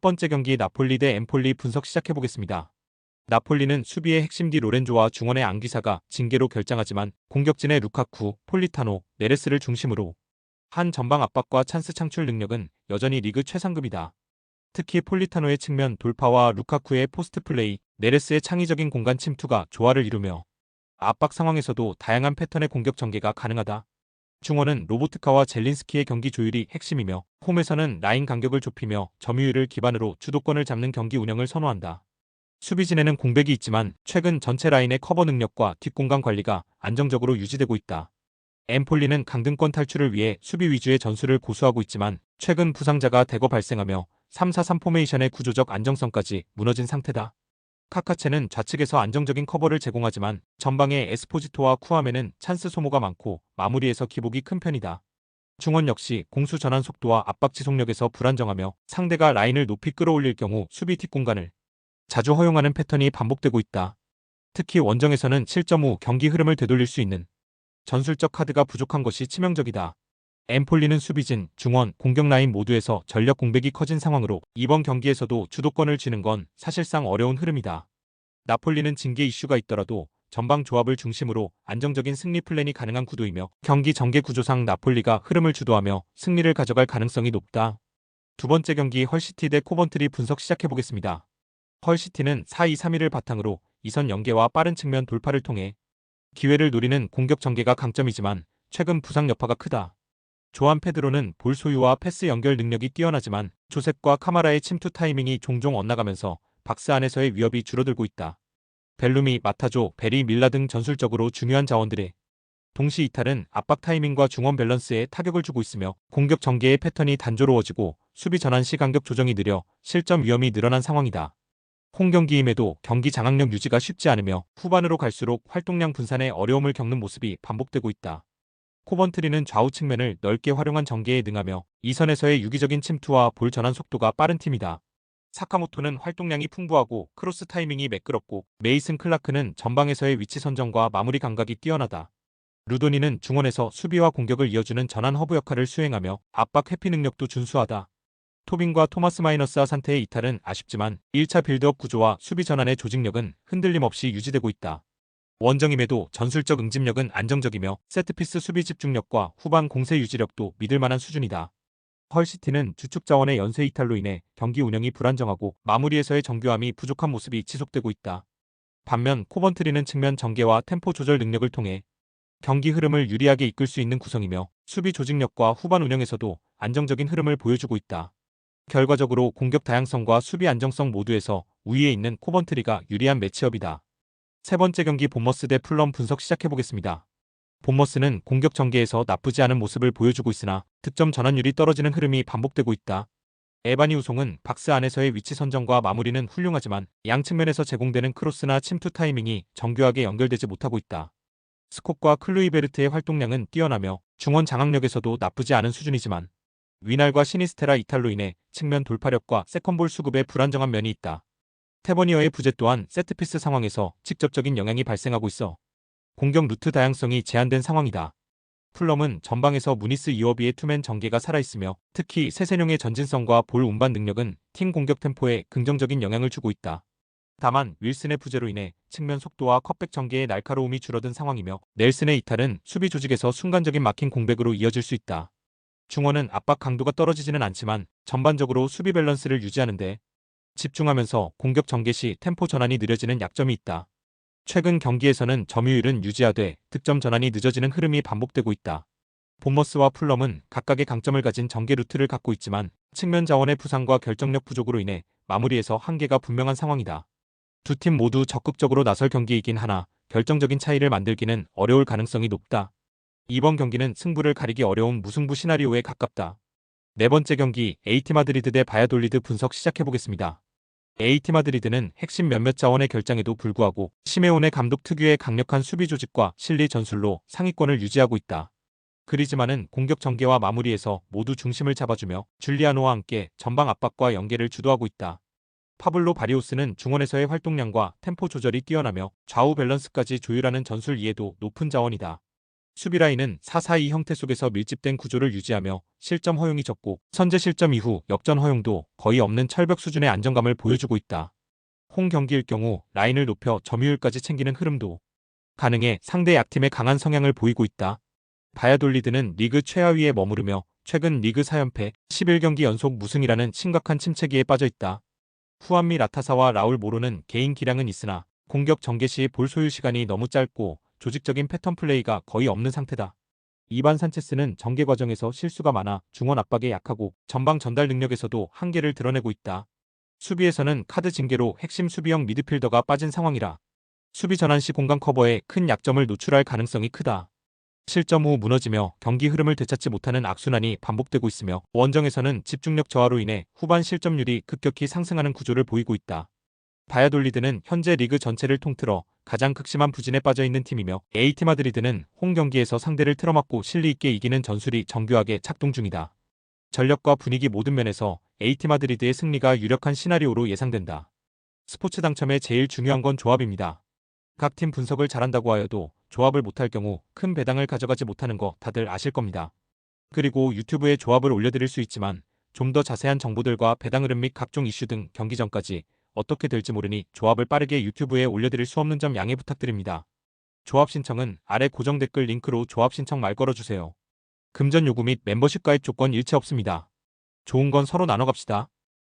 번째 경기 나폴리 대 엠폴리 분석 시작해보겠습니다. 나폴리는 수비의 핵심 디 로렌조와 중원의 앙기사가 징계로 결장하지만 공격진의 루카쿠, 폴리타노, 네레스를 중심으로 한 전방 압박과 찬스 창출 능력은 여전히 리그 최상급이다. 특히 폴리타노의 측면 돌파와 루카쿠의 포스트 플레이, 네레스의 창의적인 공간 침투가 조화를 이루며 압박 상황에서도 다양한 패턴의 공격 전개가 가능하다. 중원은 로보트카와 젤린스키의 경기 조율이 핵심이며 홈에서는 라인 간격을 좁히며 점유율을 기반으로 주도권을 잡는 경기 운영을 선호한다. 수비진에는 공백이 있지만 최근 전체 라인의 커버 능력과 뒷공간 관리가 안정적으로 유지되고 있다. 엠폴리는 강등권 탈출을 위해 수비 위주의 전술을 고수하고 있지만 최근 부상자가 대거 발생하며 3-4-3 포메이션의 구조적 안정성까지 무너진 상태다. 카카체는 좌측에서 안정적인 커버를 제공하지만 전방의 에스포지토와 쿠아메는 찬스 소모가 많고 마무리에서 기복이 큰 편이다. 중원 역시 공수 전환 속도와 압박 지속력에서 불안정하며 상대가 라인을 높이 끌어올릴 경우 수비 뒷공간을 자주 허용하는 패턴이 반복되고 있다. 특히 원정에서는 실점 후 경기 흐름을 되돌릴 수 있는 전술적 카드가 부족한 것이 치명적이다. 엠폴리는 수비진, 중원, 공격 라인 모두에서 전력 공백이 커진 상황으로 이번 경기에서도 주도권을 쥐는 건 사실상 어려운 흐름이다. 나폴리는 징계 이슈가 있더라도 전방 조합을 중심으로 안정적인 승리 플랜이 가능한 구도이며 경기 전개 구조상 나폴리가 흐름을 주도하며 승리를 가져갈 가능성이 높다. 두 번째 경기 헐시티 대 코번트리 분석 시작해보겠습니다. 헐시티는 4-2-3-1을 바탕으로 이선 연계와 빠른 측면 돌파를 통해 기회를 노리는 공격 전개가 강점이지만 최근 부상 여파가 크다. 조한 페드로는 볼 소유와 패스 연결 능력이 뛰어나지만 조셉과 카마라의 침투 타이밍이 종종 엇나가면서 박스 안에서의 위협이 줄어들고 있다. 벨루미, 마타조, 베리, 밀라 등 전술적으로 중요한 자원들의 동시 이탈은 압박 타이밍과 중원 밸런스에 타격을 주고 있으며 공격 전개의 패턴이 단조로워지고 수비 전환 시 간격 조정이 느려 실점 위험이 늘어난 상황이다. 홈 경기임에도 경기 장악력 유지가 쉽지 않으며 후반으로 갈수록 활동량 분산에 어려움을 겪는 모습이 반복되고 있다. 코번트리는 좌우 측면을 넓게 활용한 전개에 능하며 이선에서의 유기적인 침투와 볼 전환 속도가 빠른 팀이다. 사카모토는 활동량이 풍부하고 크로스 타이밍이 매끄럽고 메이슨 클라크는 전방에서의 위치 선정과 마무리 감각이 뛰어나다. 루도니는 중원에서 수비와 공격을 이어주는 전환 허브 역할을 수행하며 압박 회피 능력도 준수하다. 토빈과 토마스 마이너스와 산테의 이탈은 아쉽지만 1차 빌드업 구조와 수비 전환의 조직력은 흔들림 없이 유지되고 있다. 원정임에도 전술적 응집력은 안정적이며 세트피스 수비 집중력과 후반 공세 유지력도 믿을 만한 수준이다. 헐시티는 주축 자원의 연쇄 이탈로 인해 경기 운영이 불안정하고 마무리에서의 정교함이 부족한 모습이 지속되고 있다. 반면 코번트리는 측면 전개와 템포 조절 능력을 통해 경기 흐름을 유리하게 이끌 수 있는 구성이며 수비 조직력과 후반 운영에서도 안정적인 흐름을 보여주고 있다. 결과적으로 공격 다양성과 수비 안정성 모두에서 우위에 있는 코번트리가 유리한 매치업이다. 세 번째 경기 본머스 대 플럼 분석 시작해보겠습니다. 본머스는 공격 전개에서 나쁘지 않은 모습을 보여주고 있으나 득점 전환율이 떨어지는 흐름이 반복되고 있다. 에바니 우송은 박스 안에서의 위치 선정과 마무리는 훌륭하지만 양 측면에서 제공되는 크로스나 침투 타이밍이 정교하게 연결되지 못하고 있다. 스콧과 클루이베르트의 활동량은 뛰어나며 중원 장악력에서도 나쁘지 않은 수준이지만 위날과 시니스테라 이탈로 인해 측면 돌파력과 세컨볼 수급에 불안정한 면이 있다. 테버니어의 부재 또한 세트피스 상황에서 직접적인 영향이 발생하고 있어 공격 루트 다양성이 제한된 상황이다. 플럼은 전방에서 무니스 이어비의 투맨 전개가 살아있으며 특히 세세뇽의 전진성과 볼 운반 능력은 팀 공격 템포에 긍정적인 영향을 주고 있다. 다만 윌슨의 부재로 인해 측면 속도와 컵백 전개의 날카로움이 줄어든 상황이며 넬슨의 이탈은 수비 조직에서 순간적인 막힌 공백으로 이어질 수 있다. 중원은 압박 강도가 떨어지지는 않지만 전반적으로 수비 밸런스를 유지하는데 집중하면서 공격 전개 시 템포 전환이 느려지는 약점이 있다. 최근 경기에서는 점유율은 유지하되 득점 전환이 늦어지는 흐름이 반복되고 있다. 본머스와 풀럼은 각각의 강점을 가진 전개 루트를 갖고 있지만 측면 자원의 부상과 결정력 부족으로 인해 마무리에서 한계가 분명한 상황이다. 두 팀 모두 적극적으로 나설 경기이긴 하나 결정적인 차이를 만들기는 어려울 가능성이 높다. 이번 경기는 승부를 가리기 어려운 무승부 시나리오에 가깝다. 네 번째 경기 에이티 마드리드 대 바야돌리드 분석 시작해보겠습니다. 에이티 마드리드는 핵심 몇몇 자원의 결장에도 불구하고 시메온의 감독 특유의 강력한 수비 조직과 실리 전술로 상위권을 유지하고 있다. 그리즈만은 공격 전개와 마무리에서 모두 중심을 잡아주며 줄리아노와 함께 전방 압박과 연계를 주도하고 있다. 파블로 바리오스는 중원에서의 활동량과 템포 조절이 뛰어나며 좌우 밸런스까지 조율하는 전술 이해도 높은 자원이다. 수비 라인은 4-4-2 형태 속에서 밀집된 구조를 유지하며 실점 허용이 적고 선제 실점 이후 역전 허용도 거의 없는 철벽 수준의 안정감을 보여주고 있다. 홈 경기일 경우 라인을 높여 점유율까지 챙기는 흐름도 가능해 상대 약팀의 강한 성향을 보이고 있다. 바야돌리드는 리그 최하위에 머무르며 최근 리그 4연패 11경기 연속 무승이라는 심각한 침체기에 빠져 있다. 후안미 라타사와 라울 모로는 개인 기량은 있으나 공격 전개 시 볼 소유 시간이 너무 짧고 조직적인 패턴 플레이가 거의 없는 상태다. 이반 산체스는 전개 과정에서 실수가 많아 중원 압박에 약하고 전방 전달 능력에서도 한계를 드러내고 있다. 수비에서는 카드 징계로 핵심 수비형 미드필더가 빠진 상황이라 수비 전환 시 공간 커버에 큰 약점을 노출할 가능성이 크다. 실점 후 무너지며 경기 흐름을 되찾지 못하는 악순환이 반복되고 있으며 원정에서는 집중력 저하로 인해 후반 실점률이 급격히 상승하는 구조를 보이고 있다. 바야돌리드는 현재 리그 전체를 통틀어 가장 극심한 부진에 빠져 있는 팀이며 에이티 마드리드는 홈 경기에서 상대를 틀어막고 실리 있게 이기는 전술이 정교하게 작동 중이다. 전력과 분위기 모든 면에서 에이티 마드리드의 승리가 유력한 시나리오로 예상된다. 스포츠 당첨의 제일 중요한 건 조합입니다. 각 팀 분석을 잘한다고 하여도 조합을 못할 경우 큰 배당을 가져가지 못하는 거 다들 아실 겁니다. 그리고 유튜브에 조합을 올려드릴 수 있지만 좀 더 자세한 정보들과 배당 흐름 및 각종 이슈 등 경기 전까지 어떻게 될지 모르니 조합을 빠르게 유튜브에 올려드릴 수 없는 점 양해 부탁드립니다. 조합 신청은 아래 고정 댓글 링크로 조합 신청 말 걸어주세요. 금전 요구 및 멤버십 가입 조건 일체 없습니다. 좋은 건 서로 나눠 갑시다.